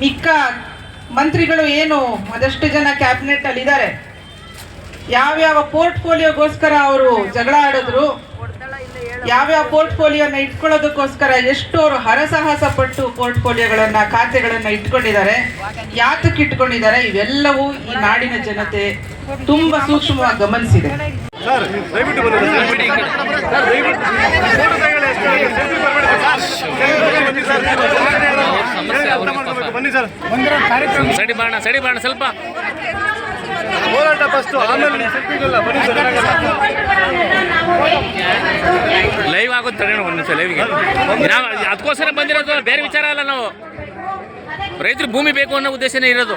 ಮಿಕ್ಕ ಮಂತ್ರಿಗಳು ಏನು ಅದಷ್ಟು ಜನ ಕ್ಯಾಬಿನೆಟ್ ಅಲ್ಲಿ ಇದ್ದಾರೆ ಯಾವ್ಯಾವ ಪೋರ್ಟ್ಫೋಲಿಯೋಗೋಸ್ಕರ ಅವರು ಜಗಳ ಆಡಿದ್ರು ಯಾವ್ಯಾವ ಪೋರ್ಟ್ಫೋಲಿಯೋನ ಇಟ್ಕೊಳ್ಳೋದಕ್ಕೋಸ್ಕರ ಎಷ್ಟು ಅವರು ಹರಸಾಹಸ ಪಟ್ಟು ಪೋರ್ಟ್ಫೋಲಿಯೋಗಳನ್ನ ಖಾತೆಗಳನ್ನ ಇಟ್ಕೊಂಡಿದ್ದಾರೆ ಯಾತಕ್ಕೆ ಇಟ್ಕೊಂಡಿದ್ದಾರೆ ಇವೆಲ್ಲವೂ ಈ ನಾಡಿನ ಜನತೆ ತುಂಬಾ ಸೂಕ್ಷ್ಮವಾಗಿ ಗಮನಿಸಿದೆ ಸರ್. ಸಡಿ ಬಾಣ ಸಡಿ ಬಾಣ ಸ್ವಲ್ಪ. ಹೋರಾಟ ಫಸ್ಟ್ ಆಮೇಲೆ ಸೆಲ್ಫಿಗೆಲ್ಲ ಬನ್ನಿ ಸರ್ ಲೈವ್ ಆಗುತ್ತೆ? ಒಂದು ನಿಮಿಷ ಲೈವ್ಗೆ ನಾವು ಅದಕ್ಕೋಸ್ಕರ ಬಂದಿರೋದು ಬೇರೆ ವಿಚಾರ ಅಲ್ಲ ನಾವು. ರೈತರು ಭೂಮಿ ಬೇಕು ಅನ್ನೋ ಉದ್ದೇಶನೇ ಇರೋದು.